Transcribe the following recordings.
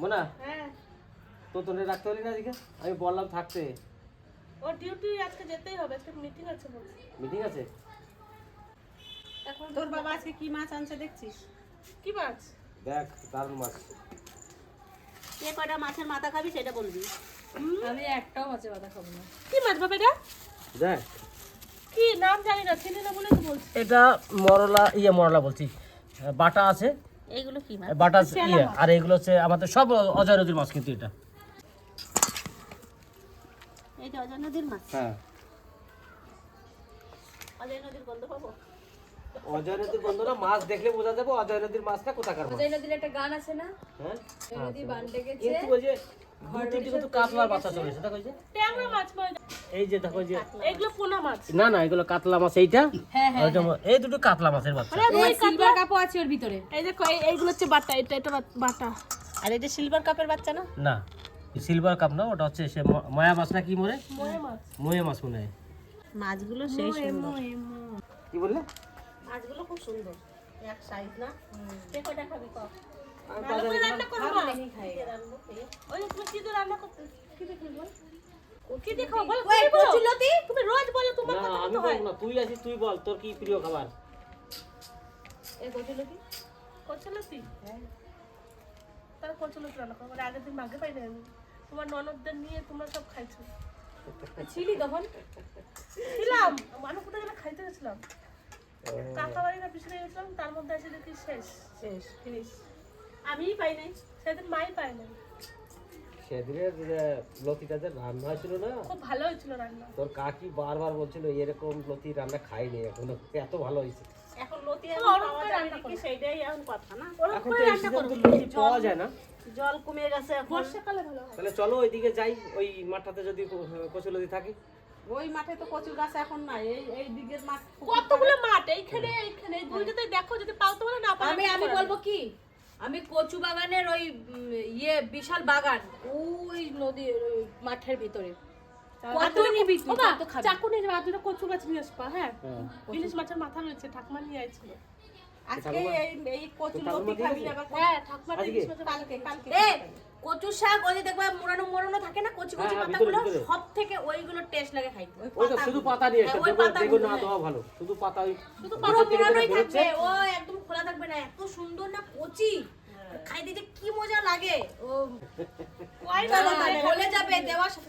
মোনা? হ্যাঁ। তো তোনে রাখতে পারি না আজকে? আমি বললাম থাকতে। ওর ডিউটি আজকে যেতেই হবে আজকে মিটিং আছে বলছে। মিটিং আছে? এখন তোর বাবা আজকে কি মাছ আনছে দেখছিস? কি মাছ? দেখ দারুণ মাছ। কে কয়টা মাছের মাথা খাবি সেটা বলবি। আমি একটাও মাছে মাথা খাব না। কি মাছ বাবা এটা? দেখ। কি? নাম জানি না চিনি না বলে তো বলছি। এটা মরলা ইয়ে মরলা বলছি। বাটা আছে এইগুলো কি মাছ? বাটা ইয়ে আর এগুলো হচ্ছে আমাদের সব অজয় নদীর মাছ কিন্তু এটা। এইটা অজয় নদীর মাছ? হ্যাঁ। অজয় নদীর গন্ধ পাবো? অজয় নদীর বন্ধুরা মাছ দেখলে বোঝা যাবে অজয় নদীর মাছটা কোথাকার মাছ। অজয় নদীর একটা গান আছে না? হ্যাঁ? নদী বান ডেকেছে। কিন্তু ওই যে দু তিনটে কিন্তু কাতলার বাচ্চা চলেছে দেখো এই যে। ট্যাংরা মাছ মনে হয়। এই যে দেখো যে এগুলো পোনা মাছ। না না এগুলো কাতলা মাছ এইটা? হ্যাঁ ম- এই দুটো কাতলা মাছের বাচ্চা। সিলভার কাপও আছে ওর ভিতরে। এই দেখো এই- এইগুলো হচ্ছে বাটা এটা এটা বাট- বাটা। আর এটা সিলভার কাপের বাচ্চা না? না সিলভার কাপ না ওটা হচ্ছে সে ময়া মাছ না কি মরে? মাছ। ময়া মাছ মনে হয়। মাছগুলো সেই সুন্দর। কি বললে? মাছগুলো খুব সুন্দর। এক সাইজ না? কে কয়টা খাবি ভালো করে রান্না করো মা। খাই ওই যে তুমি কি দিয়ে রান্না করতে কি দিয়ে খাব কি দিয়ে খাব বলো তুমি বলো। তুমি রোজ বলো তোমার না কথা আমি মতো হয় বলব না তুই আছিস তুই বল তোর কি প্রিয় খাবার? এই কচুলতি কচলতি তার কচলতি রান্না করো মানে আগের দিন মাগে পাই না আমি। তোমার ননদদের নিয়ে তোমরা সব খাইছো। ছিলি তখন? ছিলাম মানুষ কোথায় যেন খাইতে গেছিলাম। কাকা বাড়ি না পিছনে গেছিলাম তার মধ্যে এসে দেখি শেষ। শেষ ফিনিশ আমিই পাই নাই সেদিন মাই পাই নাই। সেদিনের লতিটা যে রান্না হয়েছিল না? খুব ভালো হয়েছিল রান্না। তোর কাকি বারবার বলছিল এরকম লতি রান্না খাইনি এখনও এত ভালো হয়েছে। এখন লতি এখন রান্না কথা না? এখন তো রান্না লতি পাওয়া যায় না। জল কমে গেছে এখন। বর্ষাকালে ভালো হয়। তাহলে চলো ওইদিকে যাই ওই মাঠটাতে যদি কচু লতি থাকে। ওই মাঠে তো কচুর গাছ এখন নাই এই এই দিকের মাঠ কতগুলো মাঠ? এইখানে এইখানে। এই দুইটাতে দেখো যদি পাও তো বলে না পাও আমি আমি বলব কি? আমি কচু বাগানের ওই ইয়ে বিশাল বাগান ওই নদীর ওই মাঠের ভিতরে। কত নিবি কত খাবি? চাকু নিয়ে যাবে আর দুটো কচু গাছ নিয়ে আসবা হ্যাঁ? ইলিশ মাছের মাথা রয়েছে ঠাকুমা নিয়ে আইছিল। আজকে এই এই কচু তো লতি খাবি আবার হ্যাঁ কালকে কচু শাক ওই যে দেখবা মোড়ানো মোড়ানো থাকে না কচি কচি হ্যাঁ, হ্যাঁ, পাতাগুলো। সব থেকে ওইগুলো টেস্ট লাগে খাইতে। ওই শুধু পাতা দিয়ে হ্যাঁ, ওই পাতা পাতাগুলো, না। দেওয়া ভালো। শুধু পাতা শুধু পাতা মোড়ানোই থাকবে। ও একদম খোলা থাকবে না এত সুন্দর না কচি। খাই দিতে কি মজা লাগে? ও গলে যাবে দেওয়ার সাথে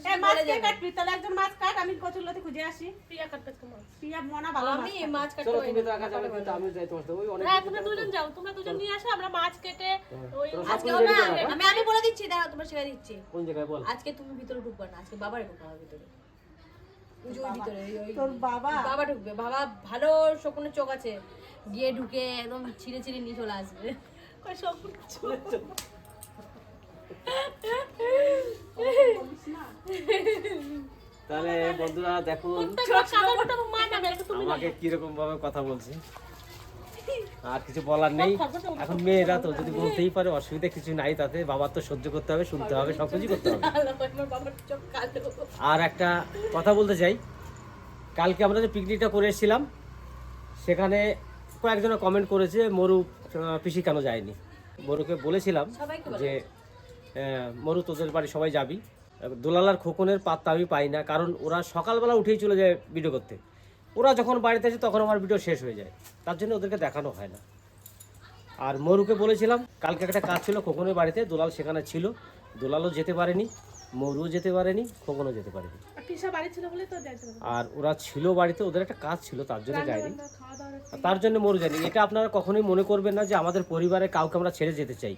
কাটবি? তাহলে একজন মাছ কাট আমি খুঁজে আসি। প্রিয়া কাটতে তোমার। পিয়া মনা ভালো আমি মাছ চলো তুমি তো একা যাবে কিন্তু আমি যাই তোমার সাথে। ওই অনেক হ্যাঁ তোমরা দুজন যাও তোমরা দুজন নিয়ে আসো আমরা মাছ কেটে ওই আজকে না, আমি আমি বলে দিচ্ছি দাঁড়াও তোমার শেখাই দিচ্ছি। কোন জায়গায় বল? আজকে তুমি ভিতরে ঢুকবে না আজকে বাবারে ঢুকবে ভিতরে। তোর বাবা? বাবা ঢুকবে বাবা ভালো শকুনের চোখ আছে। গিয়ে ঢুকে একদম ছিঁড়ে ছিঁড়ে নিয়ে চলে আসবে। তাহলে বন্ধুরা দেখুন আমাকে কীরকম ভাবে কথা বলছে। আর কিছু বলার নেই। এখন মেয়েরা তো যদি বলতেই পারে, অসুবিধা কিছু নাই তাতে। বাবার তো সহ্য করতে হবে, শুনতে হবে, সব কিছু করতে হবে। আর একটা কথা বলতে চাই। কালকে আমরা যে পিকনিকটা করে এসেছিলাম, সেখানে কয়েকজনে কমেন্ট করেছে, মরু পিসি কেন যায়নি? মরুকে বলেছিলাম যে মরু তোদের বাড়ি সবাই যাবি। দোলালার খোকনের পাত্তা আমি পাই না কারণ ওরা সকালবেলা উঠেই চলে যায় ভিডিও করতে। ওরা যখন বাড়িতে আসে তখন আমার ভিডিও শেষ হয়ে যায়। তার জন্য ওদেরকে দেখানো হয় না। আর মরুকে বলেছিলাম কালকে একটা কাজ ছিল খোকনের বাড়িতে দোলাল সেখানে ছিল। দোলালও যেতে পারেনি মরুও যেতে পারেনি খোকনও যেতে পারেনি। পিসা বাড়ি ছিল বলে তো যাইতে পারবে আর ওরা ছিল বাড়িতে ওদের একটা কাজ ছিল তার জন্য যায়নি। তার জন্য মরু যায়নি। এটা আপনারা কখনোই মনে করবেন না যে আমাদের পরিবারে কাউকে আমরা ছেড়ে যেতে চাই।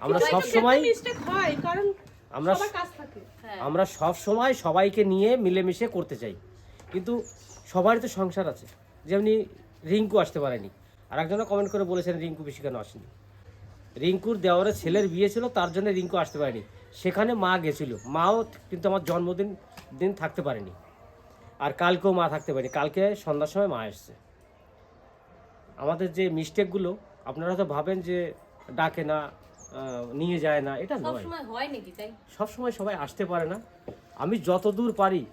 আমরা সব সময় মিস্টেক হয় কারণ আমরা সবার কাজ থাকে। আমরা সব সময় সবাইকে নিয়ে মিলেমিশে করতে চাই। কিন্তু সবারই তো সংসার আছে। যেমনি রিঙ্কু আসতে পারেনি। আর একজনে কমেন্ট করে বলেছেন রিঙ্কু বেশি কেন আসেনি? রিঙ্কুর দেওয়ারের ছেলের বিয়ে ছিল তার জন্য রিঙ্কু আসতে পারেনি। সেখানে মা গেছিল। মাও কিন্তু আমার জন্মদিন দিন থাকতে পারেনি। আর কালকেও মা থাকতে পারেনি। কালকে সন্ধ্যার সময় মা এসছে। আমাদের যে মিস্টেকগুলো আপনারা তো ভাবেন যে ডাকে না নিয়ে যায় না এটা সব নয়। সময় হয় নাকি তাই? সব সময় সবাই আসতে পারে না। আমি যতদূর পারি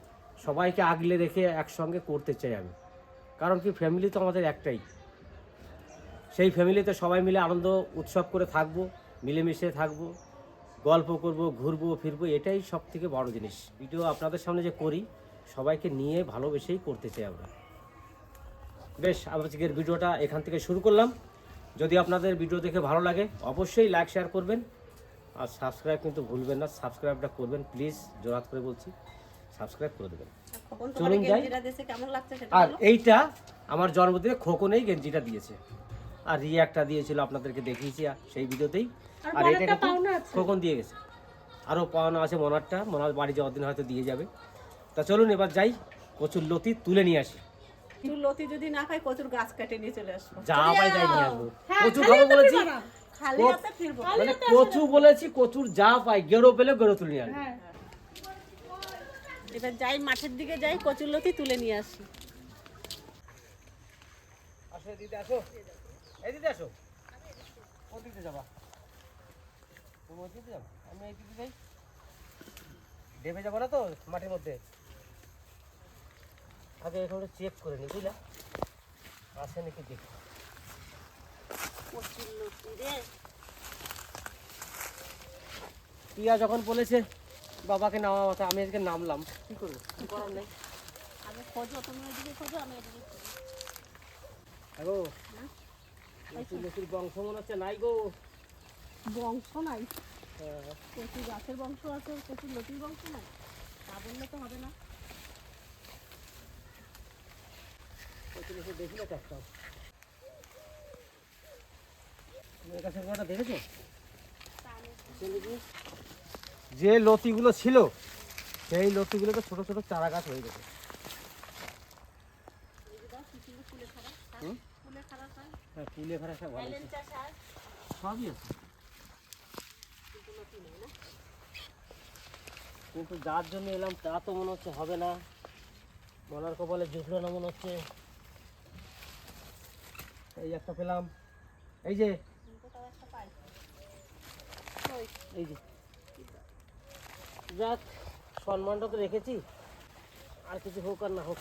সবাইকে আগলে রেখে একসঙ্গে করতে চাই আমি। কারণ কি ফ্যামিলি তো আমাদের একটাই। সেই ফ্যামিলিতে সবাই মিলে আনন্দ উৎসব করে থাকব মিলেমিশে থাকব গল্প করব ঘুরবো ফিরবো এটাই সব থেকে বড় জিনিস। ভিডিও আপনাদের সামনে যে করি সবাইকে নিয়ে ভালোবেসেই করতে চাই আমরা। বেশ আজকের ভিডিওটা এখান থেকে শুরু করলাম। যদি আপনাদের ভিডিও দেখে ভালো লাগে অবশ্যই লাইক শেয়ার করবেন। আর সাবস্ক্রাইব কিন্তু ভুলবেন না সাবস্ক্রাইবটা করবেন প্লিজ জোরাত করে বলছি সাবস্ক্রাইব করে দেবেন। চলুন যাই। আর এইটা আমার জন্মদিনে খোকনেই গেঞ্জিটা দিয়েছে। আর রিয়া একটা দিয়েছিল আপনাদেরকে দেখিয়েছি সেই ভিডিওতেই। আর এটা মনেরটা পাওনা আছে। খোকন দিয়ে গেছে। আরও পাওনা আছে মনারটা মনার বাড়ি যাওয়ার দিন হয়তো দিয়ে যাবে। তা চলুন এবার যাই কচুর লতি তুলে নিয়ে আসি। লতি যদি না খাই কচুর গাছ কেটে নিয়ে চলে আসব। যা পাই তাই নিয়ে আসব। হ্যাঁ, কচু খাব বলেছি? খালি হাতে ফিরবো মানে কচু বলেছি কচুর যা পাই গেরো পেলে গেরো তুলে নিয়ে আসব। হ্যাঁ। এবার যাই মাঠের দিকে যাই কচুর লতি তুলে নিয়ে আসি। আসো দিদি আসো। এই দিদি আসো। কোন দিকে যাবা। তুমি ওই দিকে যাব? আমি এই দিকে যাই। ডেবে যাব না তো মাঠের মধ্যে? আগে এখানে চেক করে নি বুঝলা? আছে নাকি দেখি। প্রিয়া যখন বলেছে বাবাকে নামা মাথা আমি আজকে নামলাম। কি করব? কি করার নেই? আগে খোঁজো তুমি এদিকে খোঁজো আমি এদিকে খুঁজি। আগো বংশ মনে হচ্ছে নাই গো। বংশ নাই? হ্যাঁ, কচু গাছের বংশ আছে কচুর লতির বংশ নাই? তা বললে তো হবে না। লুচি লুচি দেখি না এর কাছে কটা দেখেছ? যে লতিগুলো ছিল সেই লতিগুলো তো ছোট ছোট চারা গাছ হয়ে গেছে হুম? ফুলে হ্যাঁ ভরা সব ভালো আছে। সবই আছে। কিন্তু যার জন্য এলাম তা তো মনে হচ্ছে হবে না। মনার কপালে জুটলো না মনে হচ্ছে। এই একটা পেলাম। এই যে। এই যে। যাক সম্মানটা তো রেখেছি। আর কিছু হোক আর না হোক।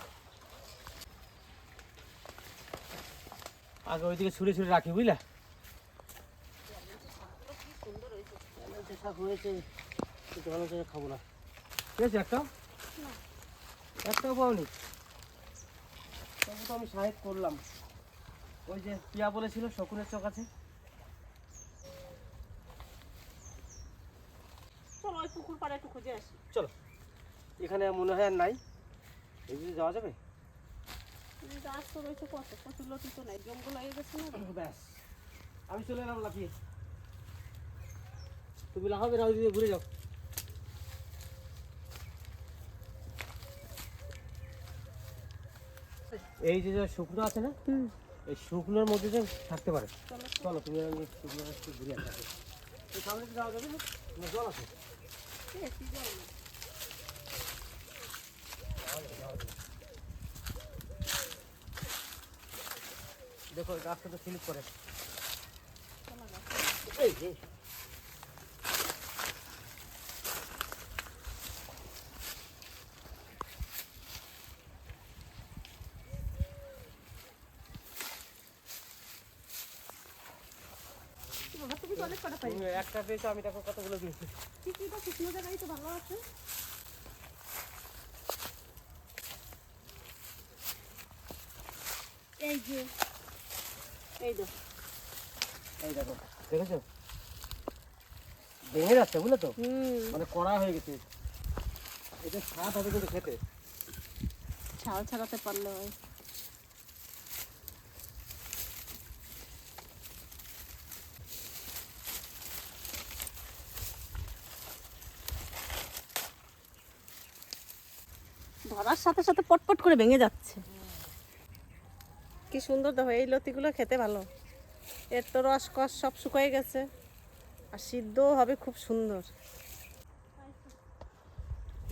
আগে ওইদিকে ছুঁড়ে ছুঁড়ে রাখি বুঝলা? খাব না ঠিক আছে একটা? একটাও পাওনি। তবু তো আমি সাহেব করলাম। ওই যে পিয়া বলেছিল শকুনের আছে। চলো ওই পুকুর পাড়ে একটু খুঁজে আসি। চলো। এখানে মনে হয় আর নাই। এদিকে যাওয়া যাবে? গাছ তো রয়েছে কত? কচুর লতি তো নাই জঙ্গল হয়ে গেছে না? ব্যাস। আমি চলে এলাম লাফিয়ে। তুমি লাফাবে ওইদিকে ঘুরে যাও। এই যে শুকনো আছে না এই শুকনোর মধ্যে যে থাকতে পারে। চলো। তুমি শুকনো ঘুরে আসতে সামনে যাওয়া যাবে না? না, জল আছে। দেখো গাছটা তো স্লিপ করে। এই একটা পেয়েছ আমি দেখো কতগুলো দিয়েছি। শুকনো জায়গায় তো ভালো আছে এই যে এই তো এই দেখো দেখেছ? ভেঙে যাচ্ছে বুঝলে তো? মানে কড়া হয়ে গেছে। এটা স্বাদ হবে কিন্তু খেতে। ছাল ছাড়াতে পারলে হয়। ধরার সাথে সাথে পটপট করে ভেঙে যাচ্ছে। কি সুন্দর দেখো এই লতিগুলো খেতে ভালো। এর তো রস কস সব শুকিয়ে গেছে আর সিদ্ধও হবে খুব সুন্দর।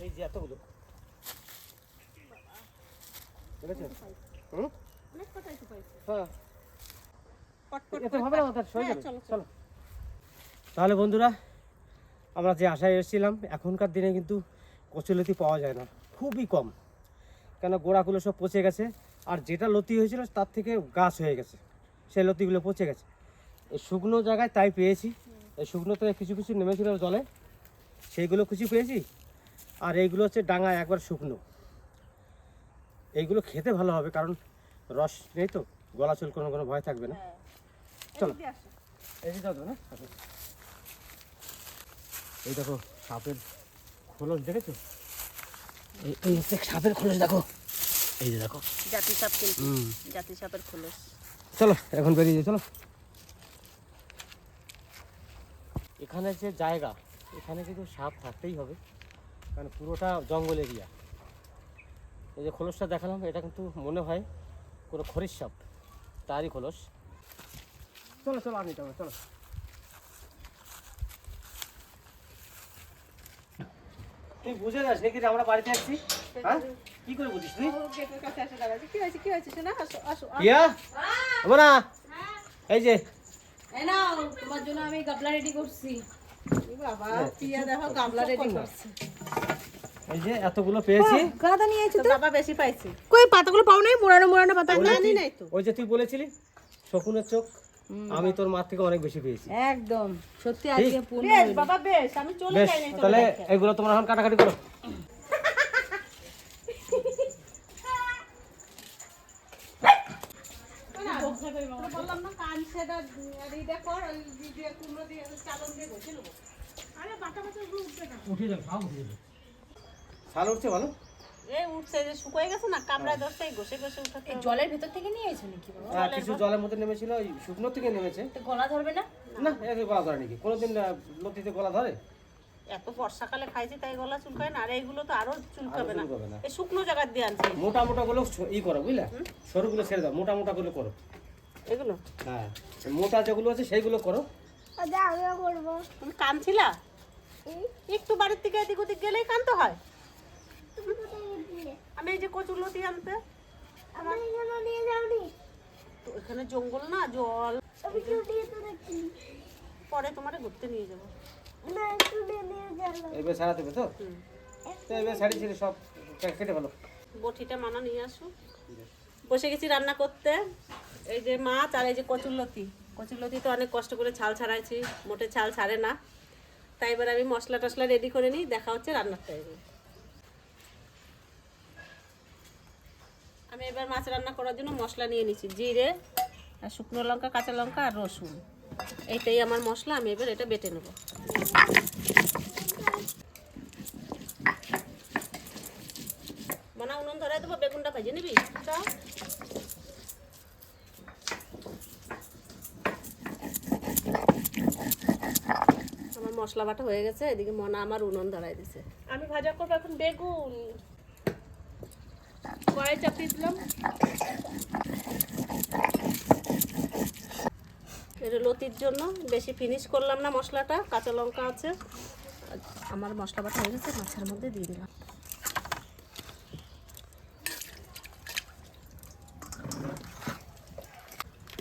এই যে এতগুলো। হ্যাঁ। হ্যাঁ, তাহলে বন্ধুরা আমরা যে আশায় এসেছিলাম এখনকার দিনে কিন্তু কচুলতি পাওয়া যায় না। খুবই কম। কেন গোড়াগুলো সব পচে গেছে। আর যেটা লতি হয়েছিল তার থেকে গাছ হয়ে গেছে। সেই লতিগুলো পচে গেছে। এই শুকনো জায়গায় তাই পেয়েছি। এই শুকনোতে কিছু কিছু নেমেছিল জলে। সেইগুলো কুচি পেয়েছি। আর এইগুলো হচ্ছে ডাঙা একবার শুকনো। এইগুলো খেতে ভালো হবে কারণ রস নেই তো। গলা চুল কোনো কোনো ভয় থাকবে না। চলো। এই যে না এই দেখো সাপের খোলস দেখেছ? এই এই হচ্ছে সাপের খোলস দেখো। এই যে দেখো। জাতি সাপ কিন্তু জাতি সাপের খোলস। চলো এখন বেরিয়ে যাই চলো। এখানে যে জায়গা এখানে কিন্তু সাপ থাকতেই হবে কারণ পুরোটা জঙ্গল এরিয়া এই যে খোলসটা দেখালাম এটা কিন্তু মনে হয় কোনো খরিস সাপ তারই খোলস। চলো চলো আমি যাব চলো। তুই বুঝে যাস নাকি আমরা বাড়িতে আসছি হ্যাঁ? কি করে বুঝিস তুই? গেটের কাছে এসে দাঁড়াচ্ছে কি হয়েছে কি হয়েছে? শোনা আসো আসো ইয়া না। এই যে। এই নাও তোমার জন্য আমি গাবলা রেডি করছি। বাবা পিয়া দেখো গামলা রেডি করছে। এই যে এতগুলো পেয়েছি। গাদা নিয়ে এসেছ তো? বাবা বেশি পাইছে। কই পাতাগুলো পাও নাই? মুড়ানো মুড়ানো পাতা ওই জানি নাই তো। ওই যে তুই বলেছিলি শকুনের চোখ আমি তোর মার থেকে অনেক বেশি পেয়েছি। একদম সত্যি আজকে পূর্ণ বেশ বাবা বেশ আমি চলে যাই নাই তাহলে এগুলো তোমরা এখন কাটাকাটি করো বললাম না কান সেটা রিডে কর ওই দিয়ে কুমড়ো দিয়ে চালন দিয়ে ঘষে নেব। আরে বাটা বাটা এগুলো উঠবে না। উঠিয়ে যাও সব উঠিয়ে যাও শাল উঠছে ভালো এই উঠছে যে শুকিয়ে গেছে না কামড়ায় দশটা এই ঘষে ঘষে উঠাতে জলের ভেতর থেকে নিয়ে এসো নাকি বাবা? হ্যাঁ, কিছু জলের মধ্যে নেমেছিল ওই শুকনো থেকে নেমেছে। তো গলা ধরবে না? না গলা ধরে নাকি কোনোদিন গলা ধরে? এত বর্ষাকালে খাইছি তাই গলা চুলকায় না আর এইগুলো তো আরও চুলকাবে না। চুলকাবে না। এই শুকনো জায়গা দিয়ে আনছি। মোটা মোটা গুলো ই করো বুঝলে? সরুগুলো ছেড়ে দাও মোটা মোটা গুলো করো। এগুলো? হ্যাঁ মোটা যেগুলো আছে সেইগুলো করো। তুমি কানছিলা একটু বাড়ির থেকে এদিক ওদিক গেলেই কানতে হয়? আমি এই যে কচুর লতি আনতে। তো এখানে জঙ্গল না জল। পরে তোমারে ঘুরতে নিয়ে যাব। এবার ছাড়া দেবে তো? তো এবার শাড়ি ছেড়ে সব কেটে ফেলো। বটিটা মানা নিয়ে আসো। বসে গেছি রান্না করতে। এই যে মাছ আর এই যে কচুরলতি কচুরলতি তো অনেক কষ্ট করে ছাল ছাড়াইছি, মোটে ছাল ছাড়ে না। তাই এবার আমি মশলা টশলা রেডি করে নিই, দেখা হচ্ছে রান্নার টাইমে আমি এবার মাছ রান্না করার জন্য মশলা নিয়ে নিচ্ছি জিরে, আর শুকনো লঙ্কা, কাঁচা লঙ্কা, আর রসুন। এইটাই আমার মশলা, আমি এবার এটা বেটে নেব। মনে উনুন ধরাই দেবো, বেগুনটা ভেজে নিবি? চ আমার মশলা বাটা হয়ে গেছে এদিকে মনা আমার উনুন ধরাই দিছে। আমি ভাজা করব এখন বেগুন। কড়াই চাপিয়ে দিলাম। এটা লতির জন্য বেশি ফিনিশ করলাম না মশলাটা কাঁচা লঙ্কা আছে। আমার মশলা বাটা হয়ে গেছে মাছের মধ্যে দিয়ে দিলাম।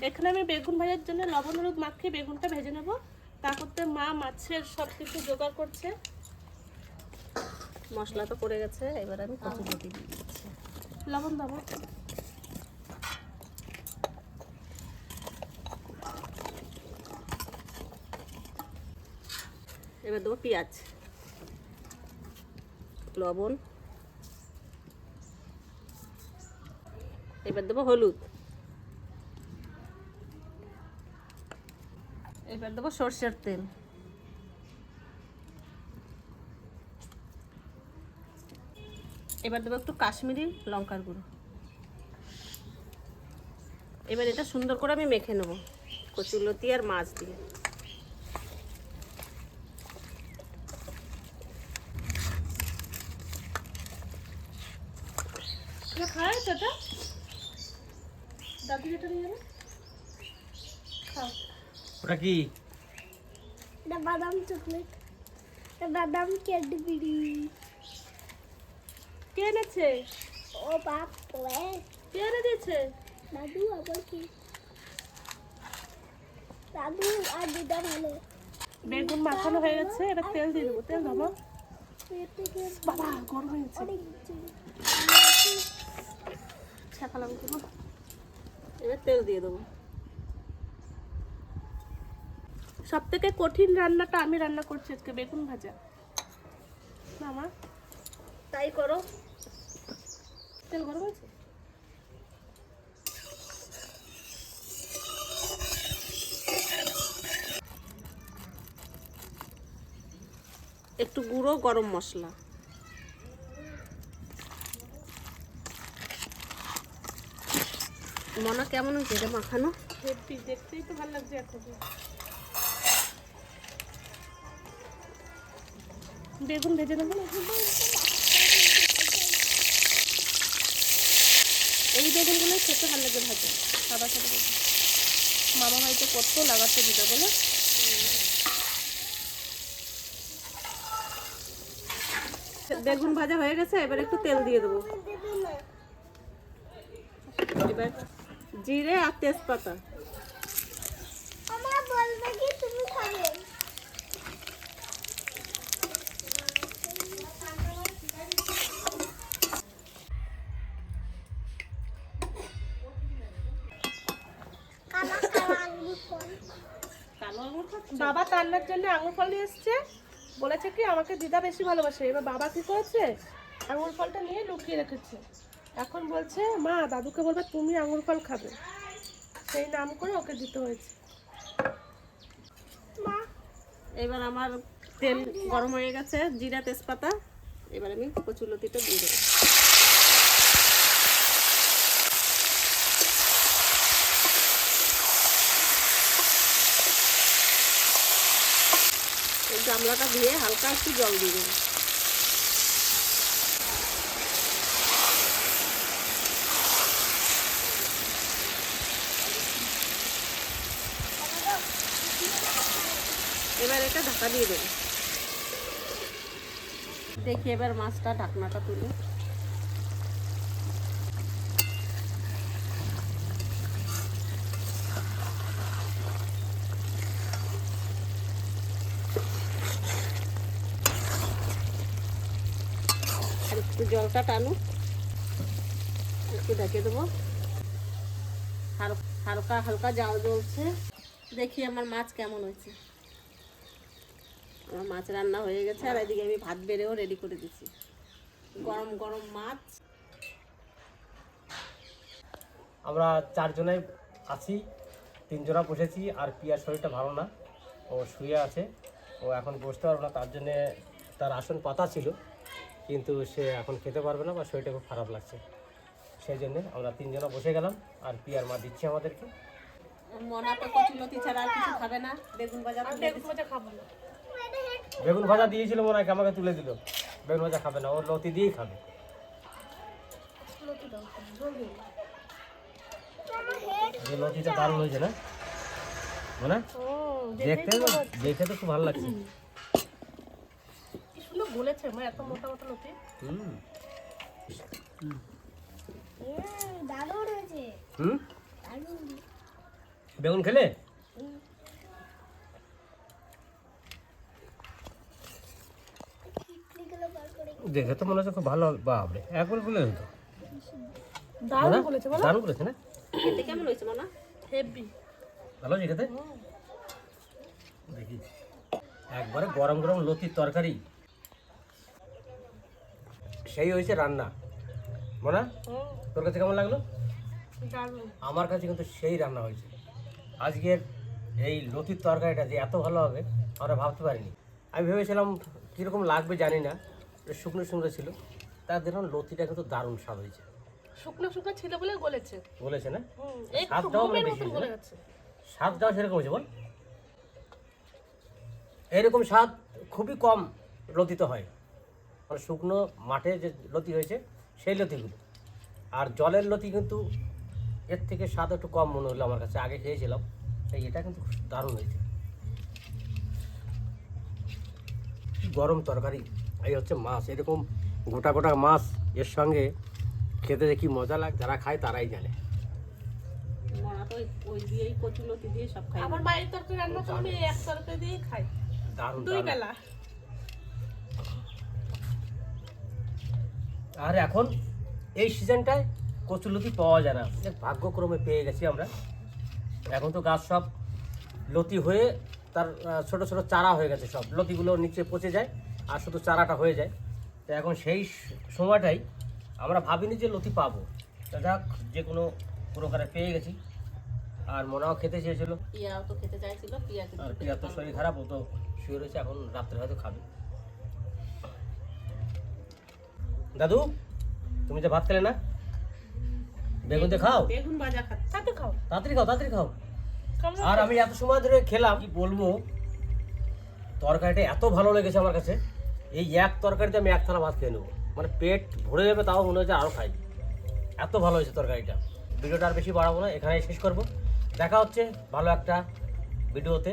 এখানে আমি বেগুন ভাজার জন্য লবণ হলুদ মাখিয়ে বেগুনটা ভেজে নেব। তারপর মা মাছের সব কিছু জোগাড় করছে। মশলা তো পড়ে গেছে, এবার আমি লতি দিয়ে দিচ্ছি। লবণ দেবো। এবার দেবো পেঁয়াজ, লবণ। এবার দেবো হলুদ। এবার দেবো সর্ষের তেল। এবার দেবো একটু কাশ্মীরি লঙ্কার গুঁড়ো। এবার এটা সুন্দর করে আমি মেখে নেব কচুলতি আর মাছ দিয়ে। খায় সেটা দাদি যেটা নিয়ে যাবে খাও। ওটা কি? এটা বাদাম চকলেট। এটা বাদাম ক্যাডবেরি। কে এনেছে? ও বাপ রে। কে এনে দিয়েছে? দাদু আবার কি? দাদু আর দিদা ভালো বেগুন মাখানো হয়ে গেছে এবার তেল দিয়ে দেবো তেল দেবো বাবা গরম ছেঁকালাম এবার তেল দিয়ে দেবো। সব থেকে কঠিন রান্নাটা আমি রান্না করছি আজকে, বেগুন ভাজা। না মা তাই করো। তেল গরম আছে একটু গুঁড়ো, গরম মশলা। মনা, কেমন হয়েছে? এটা মাখানো? দেখতেই তো ভালো লাগছে এখন বেগুন ভেজে নেব এই বেগুনগুলো খেতে ভালো লাগে ভাজা। সাদা সাদা বেগুন। মামা বাড়িতে করতো, লাগাতে দিতে, বলে? বেগুন ভাজা হয়ে গেছে, এবার একটু তেল দিয়ে দেবো। এবার জিরে আর তেজপাতা আমার বলবে কি তুমি খাবে কালা কালা আঙ্গুর ফল কালো আঙুর খাচ্ছ? বাবা রান্নার জন্য আঙুর ফল নিয়ে এসছে। বলেছে কি আমাকে দিদা বেশি ভালোবাসে। এবার বাবা কি করেছে? আঙুর ফলটা নিয়ে লুকিয়ে রেখেছে। এখন বলছে মা দাদুকে বলবে তুমি আঙুর ফল খাবে। সেই নাম করে ওকে দিতে হয়েছে। মা। এবার আমার তেল গরম হয়ে গেছে জিরা তেজপাতা। এবার আমি কচুলতিটা দিয়ে দেবো। গামলাটা ধুয়ে হালকা একটু জল দিয়ে দেবো। এবার এটা ঢাকা দিয়ে দেবেন দেখি এবার মাছটা ঢাকনাটা তুলে। জলটা টানুক। একটু ঢেকে দেবো। হাল- হালকা হালকা জাল জ্বলছে। দেখি আমার মাছ কেমন হয়েছে। আমার মাছ রান্না হয়ে গেছে, আর এদিকে আমি ভাত বেড়েও রেডি করে দিচ্ছি গরম গরম মাছ। আমরা চারজনাই আছি, তিনজনা বসেছি, আর পিয়ার শরীরটা ভালো না। ও শুয়ে আছে, ও এখন বসতে পারবে না, তার জন্যে তার আসন পাতা ছিল। কিন্তু সে এখন খেতে পারবে না বা শরীরটা খুব খারাপ লাগছে। সেই জন্যে আমরা তিনজনা বসে গেলাম আর পিয়ার মা দিচ্ছে আমাদেরকে। মনা তো কচুলতি ছাড়া আর কিছু খাবে না বেগুন ভাজা বেগুন ভাজা খাব না। বেগুন ভাজা দিয়েছিল মনে হয় আমাকে তুলে দিল। বেগুন ভাজা খাবে না ও লতি দিয়েই খাবে। না। যে লতিটা দারুণ হয়েছে না? মানে? দেখতে তো দেখে তো খুব ভালো লাগছে। বলেছে মা এত মোটা মোটা লতি? হুম। হুম? বেগুন খেলে? দেখে তো মনে হচ্ছে খুব ভালো হবে। বাপরে একবার বলে দারুণ বলেছে বলো দারুণ করেছে না? খেতে কেমন হয়েছে মনা? হেভি। ভালো হয়েছে খেতে? দেখি একবারে গরম গরম লতির তরকারি। সেই হয়েছে রান্না। মনা তোর কাছে কেমন লাগল? আমার কাছে কিন্তু সেই রান্না হয়েছে। আজকের এই লতির তরকারিটা যে এত ভালো হবে আমরা ভাবতে পারিনি। আমি ভেবেছিলাম কীরকম লাগবে জানি না শুকনো শুকনো ছিল। তার দেখলাম লতিটা কিন্তু দারুণ স্বাদ হয়েছে। শুকনো শুকনো ছিল বলে গলেছে। বলেছে না? স্বাদটাও মানে বেশি স্বাদটাও সেরকম হয়েছে বল। এরকম স্বাদ খুবই কম লতিতে হয়। মানে শুকনো মাঠে যে লতি হয়েছে সেই লতিগুলো। আর জলের লতি কিন্তু এর থেকে স্বাদ একটু কম মনে হলো আমার কাছে আগে খেয়েছিলাম তাই এটা কিন্তু খুব দারুণ হয়েছে। গরম তরকারি এই হচ্ছে মাছ এরকম গোটা গোটা মাছ এর সঙ্গে খেতে যে কি মজা লাগে যারা খায় তারাই জানে। ওই- ওই দিয়েই কচুলতি দিয়ে সব খাই আমার মায়ের তরকারি রান্না তো আমি এক তরকারি দিয়েই খাই দারুণ দুই বেলা। আর এখন এই সিজনটায় কচুলতি পাওয়া যায় না। ভাগ্যক্রমে পেয়ে গেছি আমরা। এখন তো গাছ সব লতি হয়ে তার ছোট ছোট চারা হয়ে গেছে সব। লতিগুলো নিচে পচে যায় আর শুধু চারাটা হয়ে যায়। তো এখন সেই সময়টাই আমরা ভাবিনি যে লতি পাবো। তা যাক যে কোনো প্রকারে পেয়ে গেছি। আর মনাও খেতে চেয়েছিল। পিয়াও তো খেতে চাইছিল পিয়া তো শরীর খারাপ ও তো শুয়ে রয়েছে এখন রাত্রে হয়তো খাবে। দাদু তুমি যে ভাত খেলে না? বেগুন দিয়ে খাও? বেগুন ভাজা খাচ্ছে। তাতে খাও। তাড়াতাড়ি খাও তাড়াতাড়ি খাও। আর আমি এত সময় ধরে খেলাম কি বলব? তরকারিটা এত ভালো লেগেছে আমার কাছে। এই এক তরকারিতে আমি এক থালা ভাত খেয়ে নেব। মানে পেট ভরে যাবে তাও মনে হচ্ছে আরও খাই। এত ভালো হয়েছে তরকারিটা। ভিডিওটা আর বেশি বাড়াবো না এখানেই শেষ করব। দেখা হচ্ছে ভালো একটা ভিডিওতে।